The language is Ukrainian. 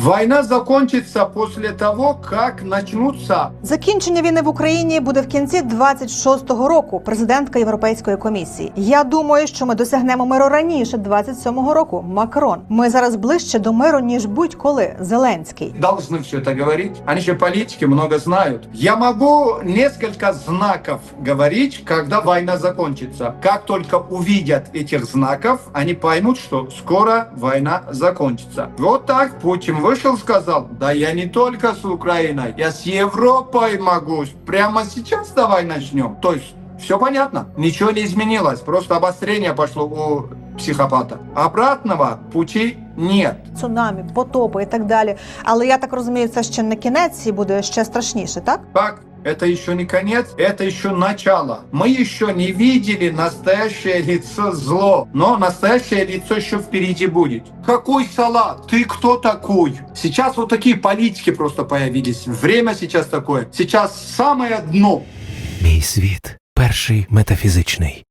Война закончится после того, как начнутся Закінчення війни в Україні буде в кінці 26-го року. Президентка Європейської комісії. Я думаю, що ми досягнемо миру раніше 27-го року. Макрон. Ми зараз ближче до миру ніж будь-коли. Зеленський. должны все это говорить. Они же политики много знают. Я могу несколько знаков говорить, когда война закончится. Как только увидят этих знаков, они поймут, что скоро война закончится. Вот так Путин вышел, сказал, да я не только с Украиной, я с Европой могу. Прямо сейчас давай начнем. То есть все понятно, ничего не изменилось, просто обострение пошло у психопата. Обратного пути нет. Цунамі, потопи і так далі. Але я так розумію, це ще не кінець і буде ще страшніше, так? Так, это еще не конец, это еще начало. Мы еще не видели настоящее лицо зло, но настоящее лицо еще впереди будет. Какой салат? Ты кто такой? Сейчас вот такие политики просто появились. Время сейчас такое. Сейчас самое дно. Мій світ перший метафізичний.